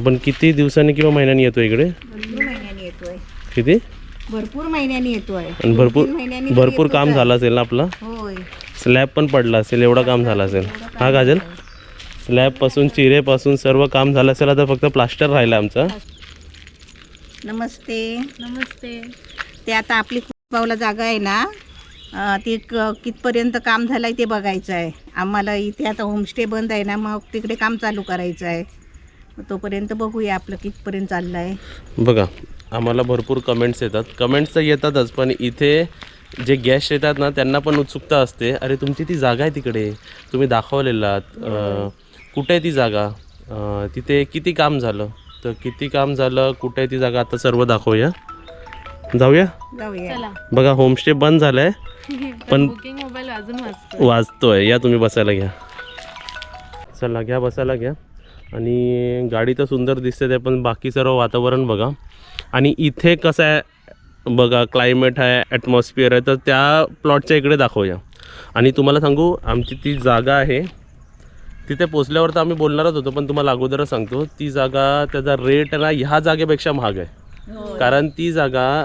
आपण किती दिवसांनी किंवा महिन्यांनी येतो इकडे? भरपूर महिन्यांनी येतोय. किती? भरपूर महिन्यांनी येतोय. आणि भरपूर तीन महिन्यांनी भरपूर काम. झालं असेल ना आपलं? होय. स्लॅब पण पडला असेल एवढं काम झालं असेल. हा काजल? स्लॅबपासून चिरेपासून सर्व काम झालं असेल आता फक्त प्लास्टर राहिलं आमचं. नमस्ते. नमस्ते. ते आता आपली पावला जागा आहे ना अं, ती क- कितपर्यंत काम झालं आहे ते बघायचं आहे आम्हाला इथे आता होमस्टे बंद आहे ना मग तिकडे काम चालू करायचं आहे तोपर्यंत बघूया आपलं कितपर्यंत चाललं आहे. बघा आम्हाला भरपूर कमेंट्स येतात. कमेंट्स तर येतातच पण इथे जे गेस्ट येतात ना त्यांना पण उत्सुकता असते. अरे तुमची ती जागा आहे तिकडे. तुम्ही दाखवलेला कुठे आहे ती जागा? तिथे किती काम झालं? तर किती काम झालं कुठे आहे ती जागा आता सर्व दाखवूया. जाऊया? जाऊया. बघा होमस्टे बंद झालं आहे पण बुकिंग मोबाईल अजून वाजतो वाजतोय. या तुम्ही बसायला घ्या. चला घ्या बसायला घ्या. आणि गाडी तर सुंदर दिसते ते पण बाकी सर्व वातावरण बघा. आणि इथे कसं आहे बघा क्लायमेट आहे ॲटमॉस्फिअर आहे तर त्या प्लॉटच्या इकडे दाखवूया. आणि तुम्हाला सांगू आमची ती जागा आहे तिथे पोचल्यावर तर आम्ही बोलणारच होतो पण तुम्हाला अगोदरच सांगतो ती जागा त्याचा रेट ना ह्या जागेपेक्षा महाग आहे. कारण ती जागा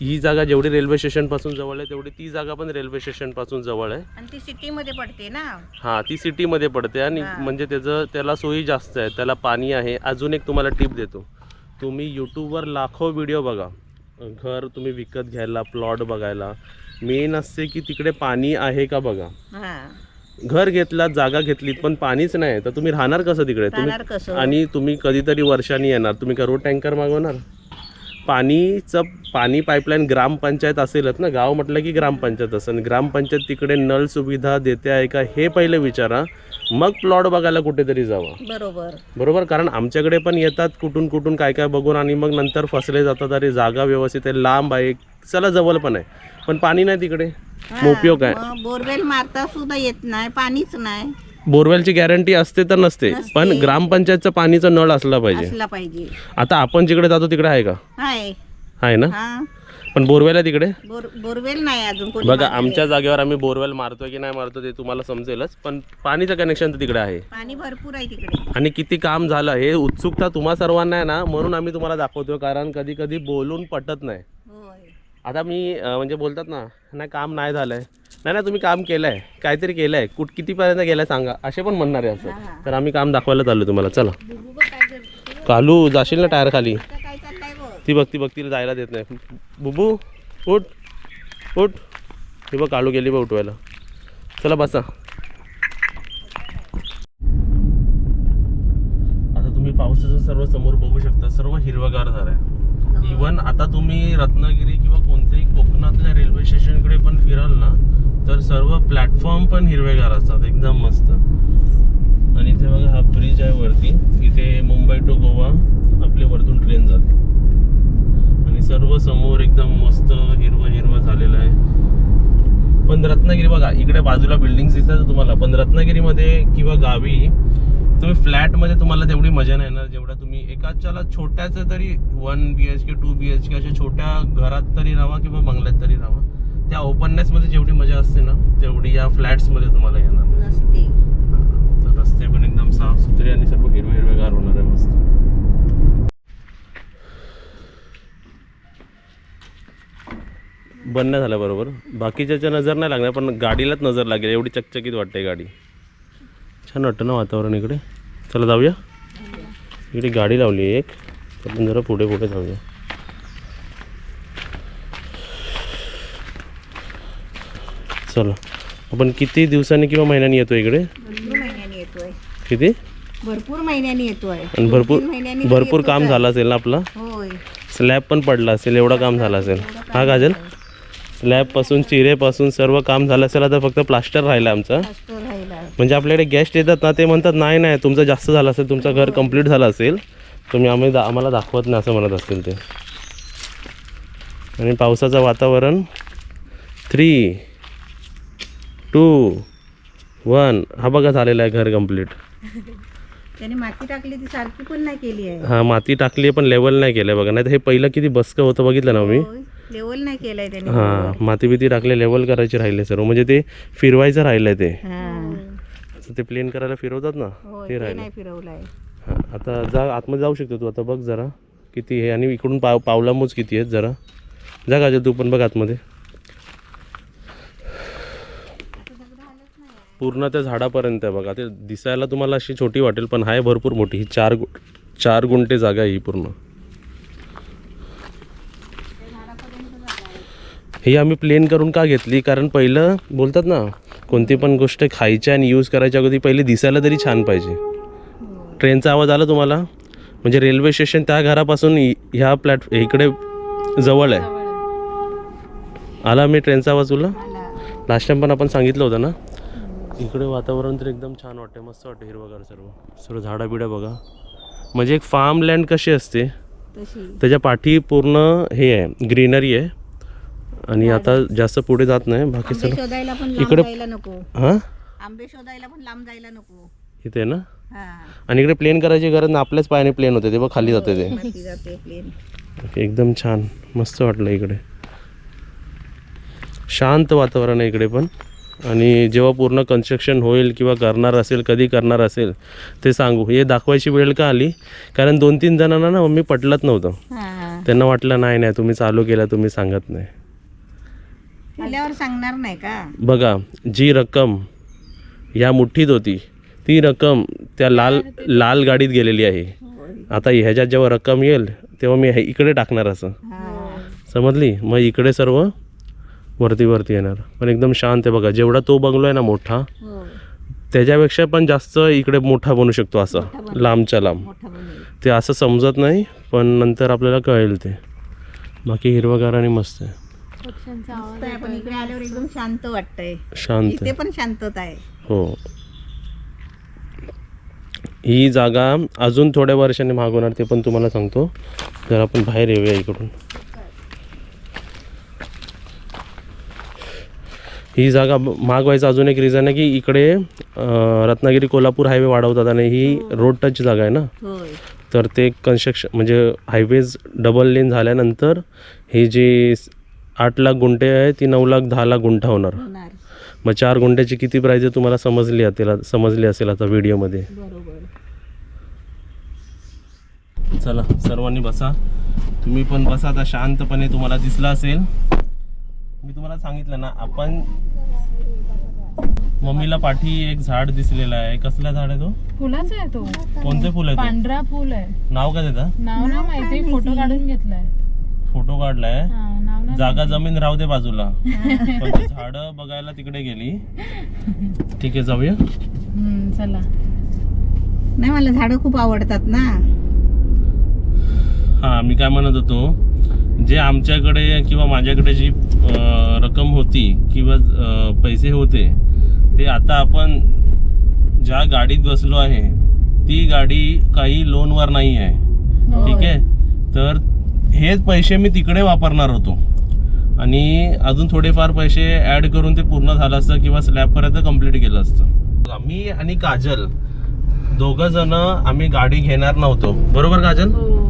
ही जागा जेवढी रेल्वे स्टेशनपासून जवळ आहे तेवढी ती जागा पण रेल्वे स्टेशनपासून जवळ आहे. आणि ती सिटीमध्ये पडते ना? हां ती सिटीमध्ये पडते आणि. म्हणजे त्याचं त्याला सोयी जास्त आहे त्याला पाणी आहे. अजून एक तुम्हाला टिप देतो. तुम्ही यूट्यूबवर लाखो व्हिडिओ बघा. घर तुम्ही विकत घ्यायला प्लॉट बघायला. मेन असते की तिकडे पाणी आहे का बघा. हा. घर घेतलात जागा घेतलीत पण पाणीच नाही तर तुम्ही राहणार कसं तिकडे? तुम्ही आणि तुम्ही कधीतरी वर्षांनी येणार. तुम्ही का रोड टँकर मागवणार? पाणीचं पाणी पाईपलाईन ग्रामपंचायत असेलच ना? गाव म्हटलं की ग्रामपंचायत असेल ग्रामपंचायत तिकडे नळ सुविधा देते आहे का? हे पहिले विचारा. मग प्लॉट बघायला कुठेतरी जावा. बरोबर. बरोबर? कारण आमच्याकडे पण येतात कुठून कुठून काय काय बघून आणि मग नंतर फसले जातात. अरे जागा व्यवस्थित आहे लांब आहे. चला जवळ पण आहे. पण पाणी नाही तिकडे. मग उपयोग आहे बोरवेल मारता सुद्धा येत नाही. पाणीच नाही. बोरवेलची गॅरंटी असते तर नसते नसते. पण ग्रामपंचायतचं पाणीचं नळ असला पाहिजे. असला पाहिजे. आता आपण जिकडे जातो तिकडे आहे का? हाय आहे ना? हा. पण बोरवेल आहे तिकडे? बोर बोरवेल नाही अजून कोणी बघा. आमच्या जागेवर आम्ही बोरवेल मारतोय की नाही मारतो ते तुम्हाला समजेलच पण पाणीचं कनेक्शन तर तिकडे आहे. पाणी भरपूर आहे तिकडे. आणि किती काम झालं हे उत्सुकता तुम्हा सर्वांना आहे ना म्हणून आम्ही तुम्हाला दाखवतो कारण कधी कधी बोलून पटत नाही. होय. आता मी अं, म्हणजे बोलतात ना नाही काम नाही झालंय. नाही ना तुम्ही काम केलंय. काहीतरी केलंय. कुठ कितीपर्यंत गेलाय सांगा. असे पण म्हणणार आहे असं. तर आम्ही काम दाखवायला चाललो तुम्हाला. चला. कालू जाशील ना टायर खाली? ती बघ ती बघ तिला जायला देत नाही. बुबू उठ. उठ. ही बघ कालू गेली बघ उठवायला. चला बसा. आता तुम्ही पावसाचं सर्व समोर बघू शकता. सर्व हिरवगार झालं आहे इवन आता तुम्ही रत्नागिरी किंवा कोणत्याही कोकणातल्या रेल्वे स्टेशनकडे पण फिराल ना तर सर्व प्लॅटफॉर्म पण हिरवेगार असतात एकदम मस्त. आणि इथे बघा हा ब्रिज आहे वरती. इथे मुंबई टू गोवा आपले वरतून ट्रेन जाते. आणि सर्व समोर एकदम मस्त हिरवं हिरवं झालेलं आहे. पण रत्नागिरी बघा इकडे बाजूला बिल्डिंग्स दिसतात तुम्हाला. पण रत्नागिरीमध्ये किंवा गावी तुम्ही फ्लॅटमध्ये तुम्हाला तेवढी मजा नाही येणार. जेवढा तुम्ही एकाच्याला छोट्याचं तरी one B H K two B H K अशा छोट्या घरात तरी राहा किंवा बंगल्यात तरी राहा. त्या ओपननेसमध्ये जेवढी मजा असते ना तेवढी या फ्लॅट्समध्ये तुम्हाला येणार. नाही. नसते तर रस्ते पण एकदम साफ सुथरे आणि सर्व हिरवे हिरवेगार होणार आहे मस्त बंद नाही झालं बरोबर. बाकीच्याच्या नजर नाही लागणार पण गाडीलाच नजर लागेल. एवढी चकचकीत वाटते गाडी. छान वाटतं ना वातावरण इकडे. चला जाऊया. इकडे गाडी लावली आहे एक. आपण जरा पुढे पुढे जाऊया. चला. आपण किती दिवसांनी किंवा महिन्यांनी येतो इकडे? भरपूर महिन्यांनी येतोय. किती? भरपूर महिन्यांनी येतोय. आणि भरपूर भरपूर काम. झालं असेल ना आपलं? होय. स्लॅब पण पडला असेल एवढं काम झालं असेल. हा काजल स्लॅबपासून चिरेपासून सर्व काम झालं असेल आता फक्त प्लास्टर राहिलं आमचं. राहिला म्हणजे आपल्याकडे गेस्ट येतात ना ते म्हणतात नाही नाही तुमचं जास्त झालं असेल तुमचं घर कंप्लीट झालं असेल तुम्ही आम्ही दा आम्हाला दाखवत नाही असं म्हणत असतील ते. आणि पावसाचं वातावरण थ्री टू वन हा बघा झालेला आहे घर कंप्लीट त्याने माती टाकली ती सारखी पण नाही केली आहे. हा माती टाकली आहे पण लेवल नाही केलं बघा. नाही तर हे पहिलं किती बसकं होतं बघितलं ना मी लेवल नाही केलाय त्याने. हां माती बिती टाकले लेवल करायचे राहिले सर्व. म्हणजे ते फिरवायचं राहिलं ते. हा. असं ते प्लेन करायला फिरवतात ना होय ते राहिलं फिरवलाय. हा, आता जा आतमध्ये जाऊ शकतो तू. आता बघ जरा किती आहे आणि इकडून पाव पावला मोज किती आहेत जरा. जा का तू पण बघ आतमध्ये. पूर्ण त्या झाडापर्यंत आहे बघा. ते दिसायला तुम्हाला अशी छोटी वाटेल पण आहे भरपूर मोठी. ही चार गु चार गुंठे जागा आहे ही पूर्ण. ही आम्ही प्लेन करून का घेतली? कारण पहिलं बोलतात ना कोणती पण गोष्ट खायच्या आणि यूज करायच्या अगोदर पहिली दिसायला तरी छान पाहिजे. ट्रेनचा आवाज आला तुम्हाला? म्हणजे रेल्वे स्टेशन त्या घरापासून ह्या प्लॅट इकडे जवळ आहे. आला मी ट्रेनचा आवाज तुला? लास्ट टाइम पण आपण सांगितलं होतं ना? इकडे वातावरण तर एकदम छान वाटते मस्त वाटते हिरवगार सर्व. सर्व झाडं बिडं बघा. म्हणजे एक फार्म लँड कशी असते? त्याच्या पाठी पूर्ण हे आहे ग्रीनरी आहे. आणि आता जास्त पुढे जात नाही बाकी लांब इकडे- हां? आंबे शोधायला पण लांब जायला नको. इथे ना? हा. आणि इकडे प्लेन करायची गरज ना आपल्याच पायाने प्लेन होते ते बघ खाली जाते ते. प्लेन एकदम छान मस्त वाटलं इकडे. शांत वातावरण आहे इकडे पण. आणि जेव्हा पूर्ण कन्स्ट्रक्शन होईल किंवा करणार असेल कधी करणार असेल ते सांगू. हे दाखवायची वेळ का आली? कारण दोन तीन जणांना ना मम्मी पटलत नव्हतं. हा. त्यांना वाटलं नाही नाही तुम्ही चालू केलं तुम्ही सांगत नाही. आल्यावर सांगणार नाही का? बघा जी रक्कम या मुठ्ठीत होती ती रक्कम त्या लाल लाल गाडीत गेलेली आहे. आता ह्याच्यात जेव्हा रक्कम येईल तेव्हा मी हे इकडे टाकणार असं. समजली? मग इकडे सर्व वरती वरती येणार. पण एकदम शांत आहे बघा जेवढा तो बंगलो आहे ना मोठा त्याच्यापेक्षा पण जास्त इकडे मोठा बनू शकतो असं लांबच्या लांब. ते असं समजत नाही पण नंतर आपल्याला कळेल ते. बाकी हिरवगार आणि मस्त आहे. मस्त आहे पण इकडे आल्यावर एकदम शांत वाटतंय. शांत. इथे पण शांतता आहे. हो. ही जागा अजून थोड्या वर्षांनी महाग होणार ते पण तुम्हाला सांगतो. जर आपण बाहेर येऊया इकडून. ही जागा ब- महाग व्हायचं अजून एक रिझन आहे की इकडे अं, रत्नागिरी कोल्हापूर हायवे वाढवतात आणि ही रोड टच जागा आहे ना? होय. तर ते कन्स्ट्रक्शन म्हणजे हायवेज डबल लेन झाल्यानंतर ही जी स- आठ लाख गुंठे आहे ती नऊ लाख दहा लाख गुंठा होणार. होणार. मग चार गुंठ्याची किती प्राईज आहे तुम्हाला समजली असेल समजली असेल आता व्हिडिओमध्ये बरोबर. चला सर्वांनी बसा. तुम्ही पण बसा आता शांतपणे तुम्हाला दिसलं असेल. मी तुम्हाला सांगितलं ना आपण मम्मीला पाठी एक झाड दिसलेलं आहे. कसला झाड आहे तो? फुलाच आहे तो. कोणते फुल आहे पांढरा फुल आहे. नाव काय त्याचं? नाव ना माहिती फोटो काढून घेतलाय. फोटो काढलाय? हा. जागा जमीन राहू दे बाजूला. पण ती झाडं बघायला तिकडे गेली. ठीक आहे जाऊया. हम्म, चला. नाही मला झाडं खूप आवडतात ना. हा मी काय म्हणत होतो जे आमच्याकडे किंवा माझ्याकडे जी अं, रक्कम होती किंवा अं, पैसे होते ते आता आपण ज्या गाडीत बसलो आहे ती गाडी काही लोनवर नाही आहे. ठीक आहे? तर हेच पैसे मी तिकडे वापरणार होतो. आणि अजून थोडेफार पैसे ॲड करून ते पूर्ण झालं असतं किंवा स्लॅबपर्यंत कंप्लीट केलं असतं. मी आणि काजल दोघं जण आम्ही गाडी घेणार नव्हतो. बरोबर काजल? हो.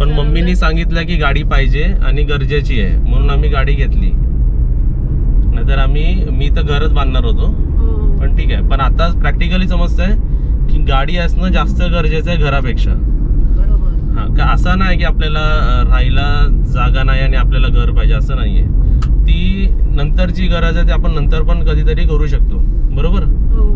पण मम्मीनी सांगितलं की गाडी पाहिजे आणि गरजेची आहे म्हणून आम्ही गाडी घेतली. नाहीतर आम्ही मी तर घरच बांधणार होतो. हो. पण ठीक आहे. पण आता प्रॅक्टिकली समजतंय की गाडी असणं जास्त गरजेचं आहे घरापेक्षा. हा का असं नाही की आपल्याला राहायला जागा नाही आणि आपल्याला घर पाहिजे असं नाहीये. ती नंतरची गरज आहे ते आपण नंतर पण कधीतरी करू शकतो. बरोबर? हो.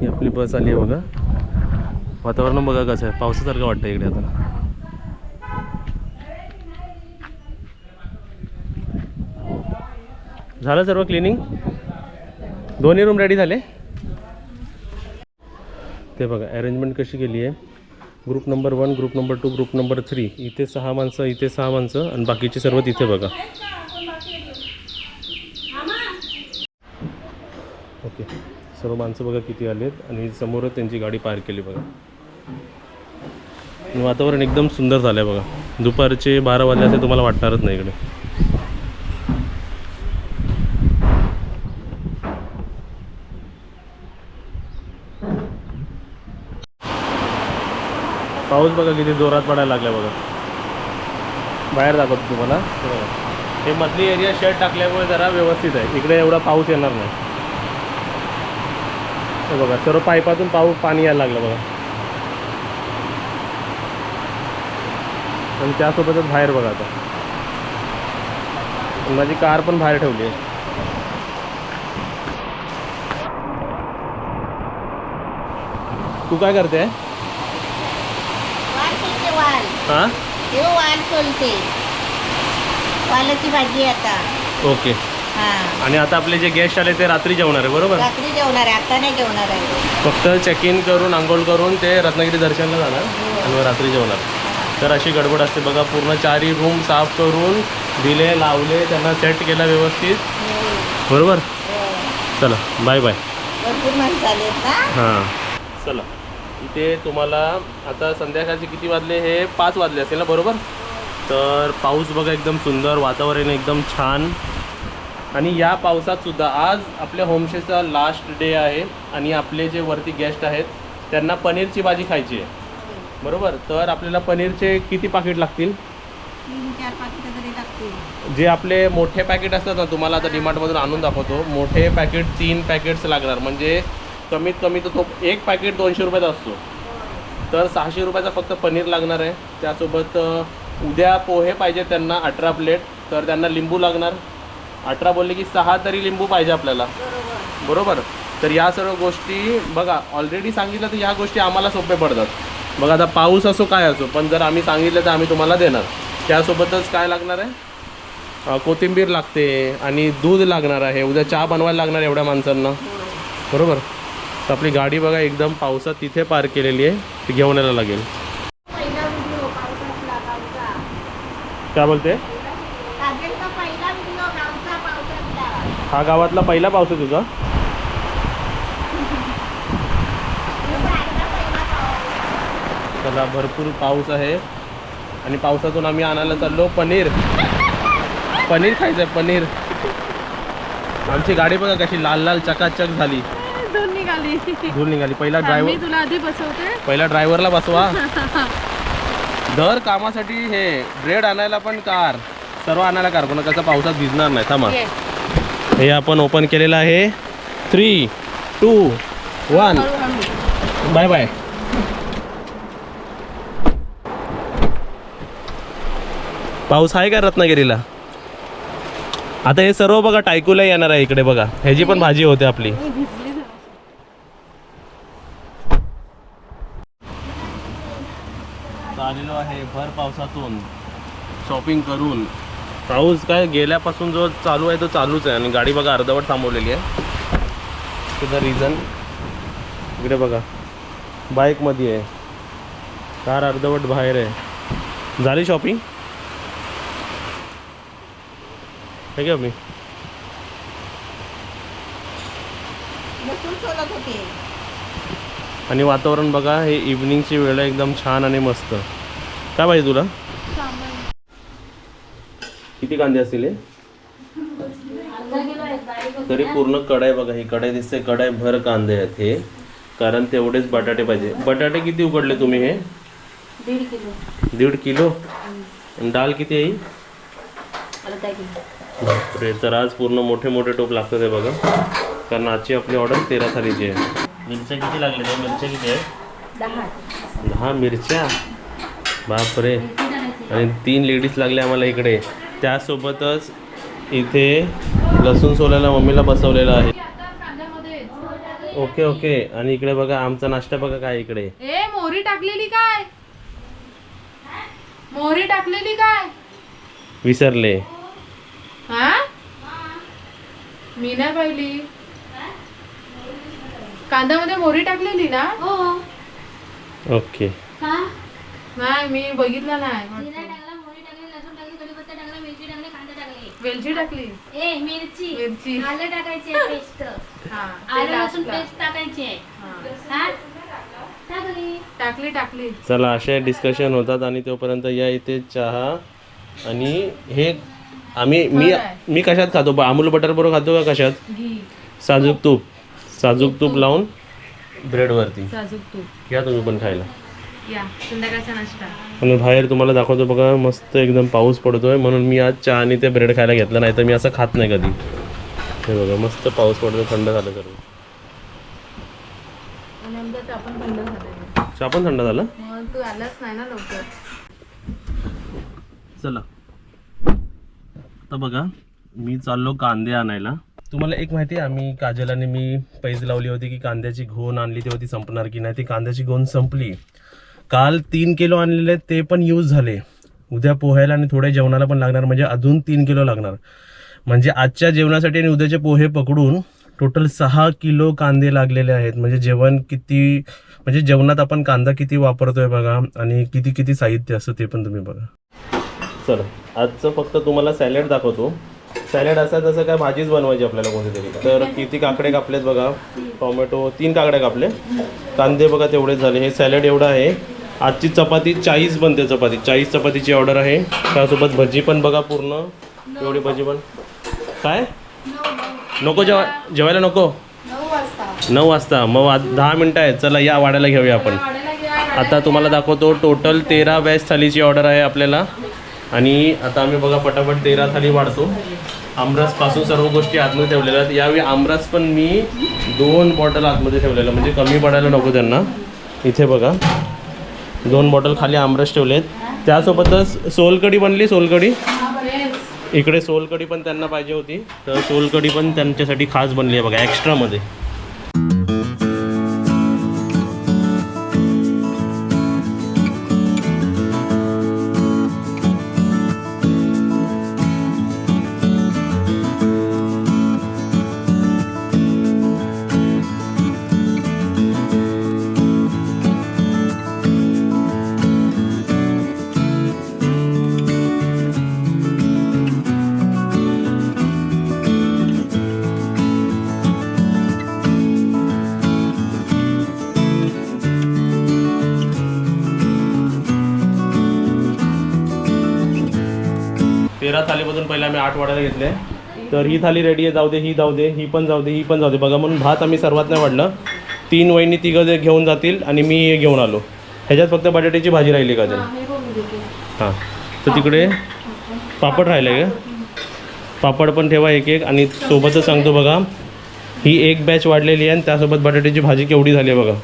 ही आपली बस आली आहे बघा. वातावरण बघा कसं आहे. पावसासारखं वाटतं इकडे आता. झालं सर्व क्लिनिंग दोन्ही रूम रेडी झाले? ते बघा अरेंजमेंट कशी केली आहे? Group number one group number two group number three इथे सहा माणसं इथे सहा माणसं आणि बाकीचे सर्व तिथे बघा. ओके. सर्व माणसं बघा किती आलेत आणि समोरच त्यांची गाडी पार्क केली बघा. वातावरण एकदम सुंदर झालं आहे बघा. दुपारचे बारा वाजल्याचे तुम्हाला वाटणारच नाही इकडे. पाऊस बघा किती जोरात पडायला लागला बघा. बाहेर दाखवतो तुम्हाला. हे मधली एरिया शेड टाकल्यामुळे जरा व्यवस्थित आहे. इकडे एवढा पाऊस येणार नाही. हे बघा सर्व पाईपातून पाऊस पाणी यायला लागलं बघा. आणि त्यासोबतच बाहेर बघा आता. माझी कार पण बाहेर ठेवली आहे. तू काय करते? वाल हां? हे वाल सोलते. वालाची भाजी आहे आता. ओके. हा. आणि आता आपले जे गेस्ट आले ते रात्री जेवणार आहे बरोबर? रात्री जेवणार आहे आता नाही जेवणार आहे. फक्त चेक इन करून आंघोळ करून ते रत्नागिरी दर्शनला जाणार आणि मग रात्री जेवणार. तर अशी गडबड असते बघा पूर्ण चारही रूम साफ करून दिले लावले त्यांना सेट केला व्यवस्थित. बरोबर? चला बाय बाय भरपूर माणसं आलेत ना? हां. चला. इथे तुम्हाला आता संध्याकाळचे किती वाजले? हे पाच वाजले असेल ना बरोबर? तर पाऊस बघा एकदम सुंदर वातावरण एकदम छान. आणि या पावसात सुद्धा आज आपल्या होमस्टेचा लास्ट डे आहे आणि आपले जे वरती गेस्ट आहेत त्यांना पनीरची भाजी खायची आहे. बरोबर? तर आपल्याला पनीरचे किती पाकिट लागतील? तीन चार पाकिटं तरी लागतील. जे आपले मोठे पॅकेट असतात ना तुम्हाला आता डिमार्टमधून आणून दाखवतो. मोठे पॅकेट तीन पॅकेट्स लागणार. म्हणजे कमीत कमी तर तो एक पॅकेट दोनशे रुपयाचा असतो. तर सहाशे रुपयाचा फक्त पनीर लागणार आहे. त्यासोबत उद्या पोहे पाहिजे त्यांना अठरा प्लेट तर त्यांना लिंबू लागणार. अठरा बोलले की सहा तरी लिंबू पाहिजे आपल्याला. बरोबर? तर या सर्व गोष्टी बघा ऑलरेडी सांगितलं तर ह्या गोष्टी आम्हाला सोपे पडतात. बघा आता पाऊस असो काय असो पण जर आम्ही सांगितलं तर आम्ही तुम्हाला देणार. त्यासोबतच काय लागणार आहे? कोथिंबीर लागते आणि दूध लागणार आहे. उद्या चहा बनवायला लागणार एवढ्या माणसांना. बरोबर? तर आपली गाडी बघा एकदम पावसात तिथे पार्क केलेली आहे. ती घेऊन यायला लागेल. काय बोलते? हा गावातला पहिला पाऊस आहे तुझा? त्याला भरपूर पाऊस आहे. आणि पावसातून आम्ही आणायला चाललो पनीर. पनीर खायचं आहे पनीर. आमची गाडी बघा कशी लाल लाल चकाचक झाली. निघाली. धूळ निघाली. पहिला मी ड्रायव्हर तुला आधी बसवते. पहिला ड्रायव्हरला बसवा. दर कामासाठी हे ब्रेड आणायला पण कार. सर्व आणायला कार. पण कसं पावसात भिजणार नाही. थांबा. ये. हे आपण ओपन केलेलं आहे. थ्री टू वन हळूहळू. बाय बाय पाऊस आहे का रत्नागिरीला? आता हे सर्व बघा टायकूला येणार आहे इकडे बघा. ह्याची पण भाजी होते आपली. मी भिजली जरा. आलेलो आहे भर शॉपिंग करून. पाऊस काय गेल्यापासून जो चालू आहे तो चालूच आहे. आणि गाडी बघा अर्धवट थांबवलेली आहे. तुझं रिझन इकडे बघा. बाईकमध्ये आहे. कार अर्धवट बाहेर आहे. झाली शॉपिंग ठीक आहे मी. आणि वातावरण बघा हे इव्हनिंगची वेळ आहे एकदम छान आणि मस्त. काय पाहिजे तुला? किती कांदे असतील हे? तरी पूर्ण कढाई बघा ही कढाई दिसते कढाई भर कांदे आहेत हे. कारण तेवढेच बटाटे पाहिजे. बटाटे किती उकडले तुम्ही हे? दीड किलो. डाळ किती बापरे तर आज पूर्ण मोठे मोठे टोप लागतात हे बघा. कारण आजची आपली ऑर्डर तेरा तारीखची आहे. मिरच्या किती लागल्या मिरच्या किती आहेत? दहा. दहा मिरच्या? बापरे. आणि तीन लेडीज लागल्या आम्हाला इकडे. त्यासोबतच इथे लसूण सोलायला मम्मीला बसवलेलं आहे. Okay okay. आणि इकडे बघा आमचा नाश्ता बघा काय इकडे. ए मोहरी टाकलेली काय? मोहरी टाकलेली काय? विसरले. हा? मी नाही पाहिली. कांद्यामध्ये मोहरी टाकलेली ना? हो. ओके. नाही मी बघितलं नाही. वेलची टाकली? ए मिरची. मिरची आलं टाकायची पेस्ट. हा ते आलं लसूण. पेस्ट टाकायची आहे. हा. हा? टाकली. टाकली टाकली. चला असे डिस्कशन होतात आणि तोपर्यंत या इथे चहा आणि हे आम्ही मी मी कशात खातो? ब- अमूल बटर बरोबर खातो का कशात? घी. साजूक तूप. साजूक तूप लावून ब्रेडवरती साजूक तूप. घ्या तुम्ही पण खायला. या संध्याकाळचा नाश्ता. आणि बाहेर तुम्हाला दाखवतो बघा मस्त एकदम पाऊस पडतोय. म्हणून मी आज चहा आणि ते ब्रेड खायला घेतलं नाही तर मी असं खात नाही कधी. हे बघा मस्त पाऊस पडतो थंड झालं सर्व चहा पण थंड झाला? तू आलाच नाही ना लवकर. चला. आता बघा मी चाललो कांदे आणायला. तुम्हाला एक माहिती आहे आम्ही काजल आणि मी पैज लावली होती की कांद्याची घोण आणली तेव्हा ती संपणार की नाही. ती कांद्याची घोण संपली. काल तीन किलो आणलेले ते पण यूज झाले. उद्या पोह्याला आणि थोड्या जेवणाला पण लागणार म्हणजे अजून तीन किलो लागणार. म्हणजे आजच्या जेवणासाठी आणि उद्याचे पोहे पकडून टोटल सहा किलो कांदे लागलेले आहेत. म्हणजे जेवण किती म्हणजे जेवणात आपण कांदा किती वापरतोय बघा आणि किती किती साहित्य असतं ते पण तुम्ही बघा. चल आजचं फक्त तुम्हाला सॅलड दाखवतो. सॅलड असा तसं काय भाजीच बनवायची आपल्याला कोणती तरी तर किती काकडे कापलेत बघा. टोमॅटो तीन काकडे कापले. कांदे बघा तेवढेच झाले. हे सॅलड एवढं आहे. आजची चपाती चाळीस बनते चपाती. चाळीस चपातीची ऑर्डर आहे. त्यासोबत भजी पण बघा पूर्ण. एवढी भजी पण. काय? नको जेवा जेवायला नको? नऊ वाजता. मग दहा मिनटं आहेत. चला या वाड्याला घेऊया आपण. आता तुम्हाला दाखवतो टोटल तेरा व्हेज थालीची ऑर्डर आहे आपल्याला. आणि आता आम्ही बघा पटापट तेरा थाली वाढतो. आमरसपासून सर्व गोष्टी आतमध्ये ठेवलेल्या आहेत. यावेळी आमरस पण मी दोन बॉटल आतमध्ये ठेवलेलं. म्हणजे कमी पडायला नको त्यांना. इथे बघा. दोन बॉटल खाली आमरस ठेवलेत. त्यासोबतच सोलकडी बनली सोलकडी इकडे सोलकडी पण त्यांना पाहिजे होती. तर सोलकडी पण त्यांच्यासाठी खास बनली आहे बघा एक्स्ट्रामध्ये तेरा थालीमधून पहिला आम्ही आठ वाढायला घेतले. तर ही थाली रेडी आहे जाऊ दे ही जाऊ दे ही पण जाऊ दे ही पण जाऊ दे. बघा म्हणून भात आम्ही सर्वात नाही वाढलं. तीन वहिनी तिघं जे घेऊन जातील आणि मी घेऊन आलो. ह्याच्यात फक्त बटाट्याची भाजी राहिली का हां तर तिकडे पापड राहिले का? पापड पण ठेवा एक एक आणि सोबतच सांगतो बघा. ही एक बॅच वाढलेली आहे आणि त्यासोबत बटाट्याची भाजी केवढी झाली आहे बघा.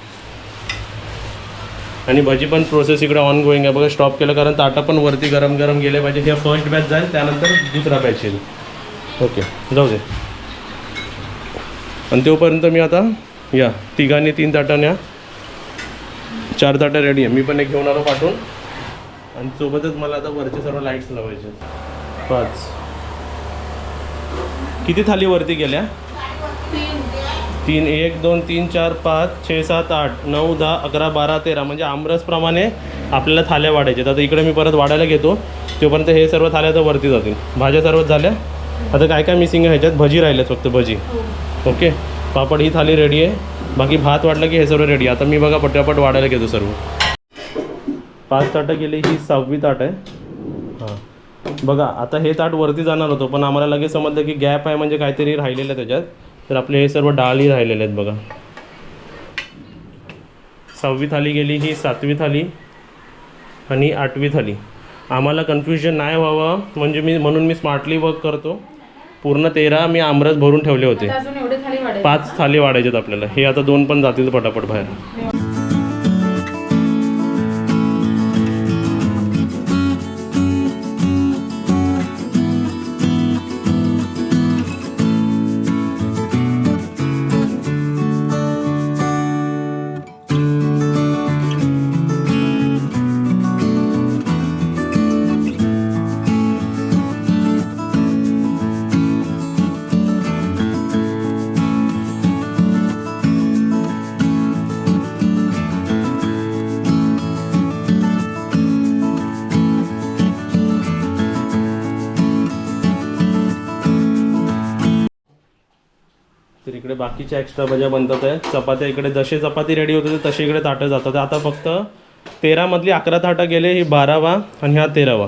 आणि भजी पण प्रोसेस इकडे ऑन गोईंग आहे. बघा स्टॉप केलं कारण ताटा पण वरती गरम गरम गेले पाहिजे. हे फर्स्ट बॅच जाईल त्यानंतर दुसरा बॅच येईल. ओके जाऊ दे. आणि तोपर्यंत मी आता या तिघांनी तीन ताटाण्या चार ताटा रेडी आहे. मी पण एक घेऊन आलो पाठवून. आणि सोबतच मला आता वरचे सर्व लाईट्स लावायचे पाच. किती थाली वरती गेल्या? तीन एक दोन तीन चार पाच छे सात आठ नऊ दहा अकरा बारा तेरा म्हणजे आमरसप्रमाणे आपल्याला थाल्या वाढायच्या आता इकडे मी परत वाढायला घेतो. तोपर्यंत हे सर्व थाल्या तर वरती जातील. भाज्या सर्वच झाल्या. आता काय काय मिसिंग आहे ह्याच्यात? भजी राहिल्यात फक्त भजी. ओके? पापड ही थाली रेडी आहे. बाकी भात वाढलं की हे सर्व रेडी आता मी बघा पटापट वाढायला घेतो सर्व. पाच ताटं गेली ही सहावी ताट आहे. हां. बघा आता हे ताट वरती जाणार होतो पण आम्हाला लगेच समजलं की गॅप आहे म्हणजे काहीतरी राहिलेलं आहे त्याच्यात. तर आपले हे सर्व डाळी राहिलेले आहेत बघा. सहावी थाली गेली ही सातवी थाली आणि आठवी थाली. आम्हाला कन्फ्युजन नाही व्हावं म्हणजे मी म्हणून मी स्मार्टली वर्क करतो. पूर्ण तेरा मी आमरस भरून ठेवले होते. पाच थाली वाढायच्यात आपल्याला. हे आता दोन पण जातील पटापट बाहेर. तर इकडे बाकीच्या एक्स्ट्रा भज्या बनतात आहे चपात्या इकडे जसे चपाती रेडी होते तसे इकडे ताटं जातात. आता फक्त तेरामधली अकरा ताटं गेले ही बारावा आणि ह्या तेरावा.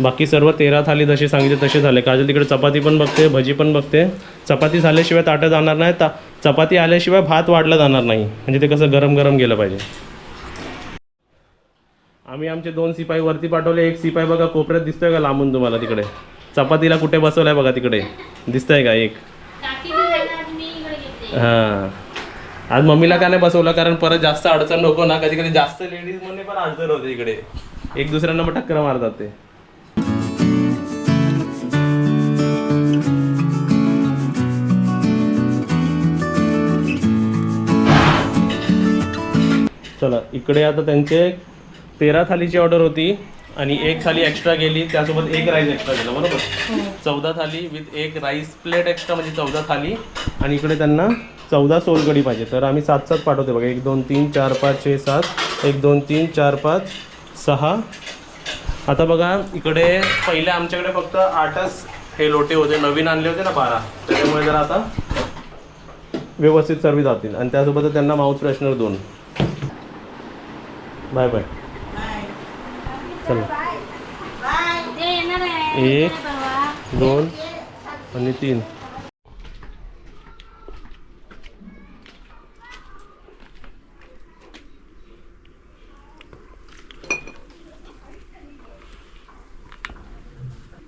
बाकी सर्व तेरा थाली जसे सांगितले तसे झाले. काजल तिकडे चपाती पण बघते भजी पण बघते. चपाती झाल्याशिवाय ताटं जाणार नाही ता चपाती आल्याशिवाय भात वाढला जाणार नाही. म्हणजे ते कसं गरम गरम गेलं पाहिजे. आम्ही आमचे दोन सिपाई वरती पाठवले. एक सिपाई बघा कोपऱ्यात दिसतोय का लांबून तुम्हाला तिकडे? चपातीला कुठे बसवलाय बघा तिकडे. दिसतंय का एक काकी बी जाणार, मी इकडे घेते हां. आज मम्मीला का नाही बसवलं? कारण परत जास्त अडचण नको ना. कधी कधी जास्त लेडीजमध्ये पण अडचण होते इकडे. एक दुसऱ्यांना मग टक्कर मारतात ते. चला इकडे आता त्यांचे तेरा थालीची ऑर्डर होती. आणि एक थाली एक्स्ट्रा गेली त्यासोबत एक राईस एक्स्ट्रा गेला बरोबर? चौदा थाली विथ एक राईस प्लेट एक्स्ट्रा म्हणजे चौदा थाली. आणि इकडे त्यांना चौदा सोलकडी पाहिजे. तर आम्ही सात सात पाठवते बघा. एक दोन तीन चार पाच छे सात. एक दोन तीन चार पाच सहा. आता बघा इकडे पहिले आमच्याकडे फक्त आठच हे लोटे होते. नवीन आणले होते ना बारा. त्याच्यामुळे जरा आता व्यवस्थित सर्व जातील. आणि त्यासोबत त्यांना माउथ फ्रेशनर दोन. बाय बाय चला. एक दोन आणि तीन.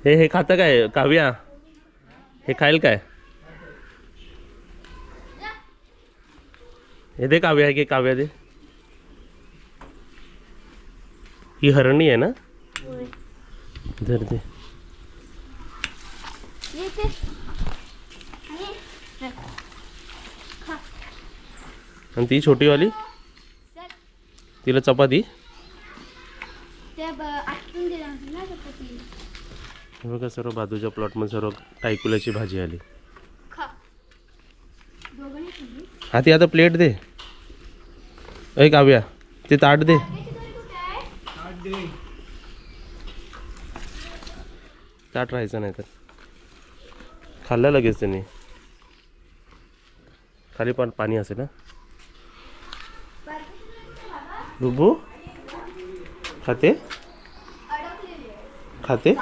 हे हे खातं काय? काव्या? हे खाईल काय? हे दे काव्या आहे की काव्या दे. ही हरणी आहे ना? धर दे. आणि ती छोटीवाली? तिला चपाती. हे बघा सर्व बाजूच्या प्लॉटमध्ये सर्व टायकुल्याची भाजी आली. हा ती आता प्लेट दे. ऐक काव्या ते ताट दे. ताट राहायचं नाही तर. खाल्लं लगेच त्यांनी. खाली पण पाणी असेल ना बुबू खाते? खाते?